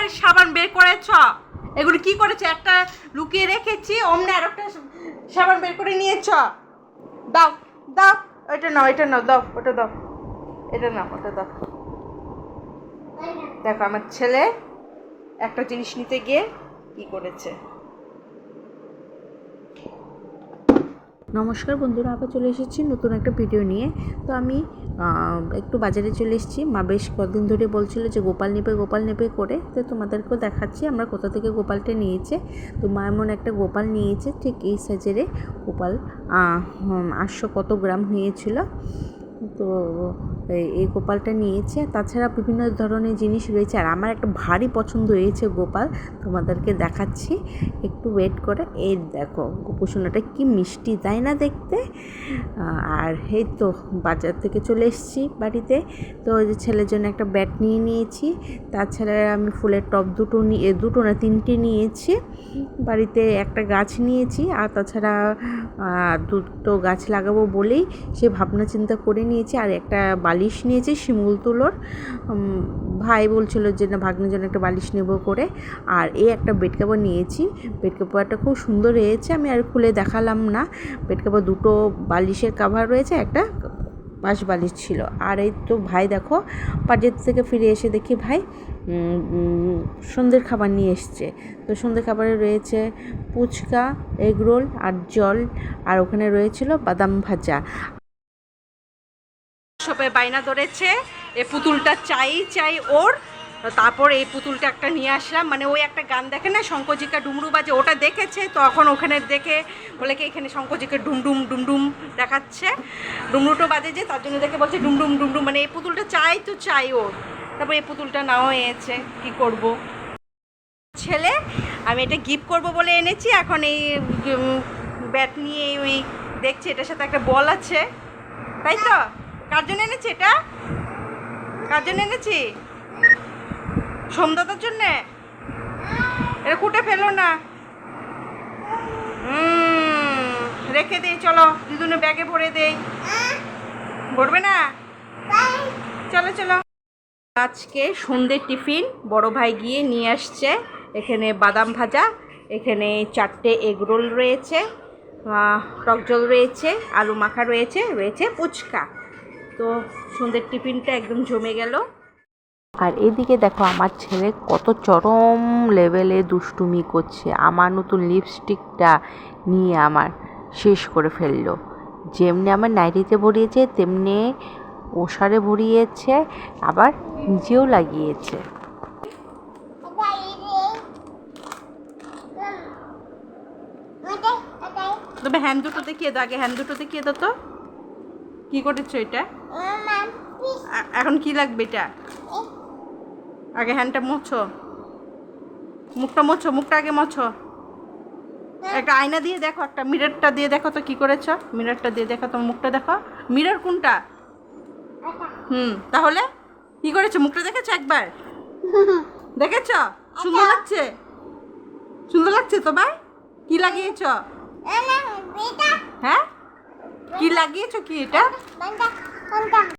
কতবার সাবান বের করেছ? এগুলো কি করেছে? একটা লুকিয়ে রেখেছি, অমনি আর একটা সাবান বের করে নিয়েছ। দাও দাও এটা নাও এটা নাও, দাও, ওটা দাও, এটা নাও, ওটা দাও। দেখো, আমার ছেলে একটা জিনিস নিতে গিয়ে কি করেছে? নমস্কার বন্ধুরা, আবার চলে এসেছি নতুন একটা ভিডিও নিয়ে। তো আমি একটু বাজারে চলে এসেছি। মা বেশ কদিন ধরে বলছিল যে, গোপাল নেবে গোপাল নেবে করে। তো তোমাদেরকেও দেখাচ্ছি, আমরা কোথা থেকে গোপালটা নিয়েছে। তো মা এমন একটা গোপাল নিয়েছে, ঠিক এই সাইজেরে গোপাল আটশো কত গ্রাম হয়েছিল। তো এই- গোপালটা নিয়েছে। তাছাড়া বিভিন্ন ধরনের জিনিস রয়েছে। আর আমার একটা ভারী পছন্দ হয়েছে গোপাল। তোমাদেরকে দেখাচ্ছি। একটু ওয়েট করে। এই দেখো গোপুসোনাটা কি মিষ্টি, তাই না দেখতে? আর এই তো, বাজার থেকে চলে এসেছি বাড়িতে। তো ওই যে ছেলের জন্য একটা ব্যাট নিয়ে নিয়েছি। তাছাড়া আমি ফুলের টব দুটো নিয়ে দুটো না, তিনটে নিয়েছি। বাড়িতে একটা গাছ নিয়েছি। আর তাছাড়া দুটো গাছ লাগাবো বলেই সে ভাবনা চিন্তা করে নিয়েছি। আর একটা বালিশ নিয়েছি শিমুল তুলোর। ভাই বলছিল যে, না ভাগ্নের জন্য একটা বালিশ নেব করে। আর এই একটা বেড কাভার নিয়েছি। বেড কাভারটা খুব সুন্দর রয়েছে আমি আর খুলে দেখালাম না। বেড কাভার দুটো বালিশের কাভার রয়েছে, একটা বাঁশ বালিশ ছিল। আর এই তো ভাই দেখো বাজার থেকে ফিরে এসে দেখি ভাই সন্ধ্যের খাবার নিয়ে এসছে। তো সন্ধ্যের খাবারে রয়েছে ফুচকা এগরোল আর জল, আর ওখানে রয়েছিল বাদাম ভাজা। সবে বায়না ধরেছে। এই পুতুলটা চাই চাই ওর। তারপর এই পুতুলটা একটা নিয়ে আসলাম। মানে ওই একটা গান দেখে না, শঙ্কজিকা ডুমরু বাজে, ওটা দেখেছে। তখন ওখানে দেখে বলে কি, এখানে শঙ্কজিকে ডুমডুম ডুমডুম দেখাচ্ছে। ডুমরুটো বাজে যে, তার জন্য দেখে বলছে ডুমডুম ডুমডুম। মানে এই পুতুলটা চাই তো চাই ওর। তারপর এই পুতুলটা নাও এনেছে, কি করব? ছেলে, আমি এটা গিফট করব বলে এনেছি। এখন এই ব্যাট নিয়ে ওই দেখছি, এটার সাথে একটা বল আছে। তাই তো? কার জন্য এনেছি এটা? কার জন্য এনেছি? সোমদাদার জন্যে? এটা কুটে ফেলো না। রেখে দেই চলো, দুজনে ব্যাগে ভরে দেই। ভরবে না? চলো চলো। আজকে সন্ধ্যের টিফিন, বড় ভাই গিয়ে নিয়ে আসছে। এখানে বাদাম ভাজা, এখানে চারটে এগরোল রয়েছে টক জল রয়েছে, আলু মাখা রয়েছে রয়েছে ফুচকা। তো সন্ধ্যের টিফিনটা একদম জমে গেল। আর এদিকে দেখো আমার ছেলে কত চরম লেভেলে দুষ্টুমি করছে। আমার নতুন লিপস্টিকটা নিয়ে আমার শেষ করে ফেলল। যেমনি আমার নাইটিতে ভরিয়েছে তেমনি ওষারে ভরিয়েছে আবার নিজেও লাগিয়েছে। তবে হ্যান্ড দুটো দেখিয়ে দাও আগে হ্যান্ড দুটো দেখিয়ে দাও তো। কি করেছ এটা? এখন কি লাগবে এটা? আগে হ্যান্ডটা মোছো। মুখটা মোছো মুখটা আগে মোছো। একটা আয়না দিয়ে দেখো একটা মিররটা দিয়ে দেখো তো কি করেছ। মিররটা দিয়ে দেখো তোমার মুখটা দেখো। মিরর কোনটা? হুম তাহলে? কি করেছ? মুখটা দেখেছ একবার? দেখেছ? সুন্দর লাগছে? সুন্দর লাগছে তোমার কি লাগিয়েছ? হ্যাঁ? কি লাগিয়েছো কি এটা? 真的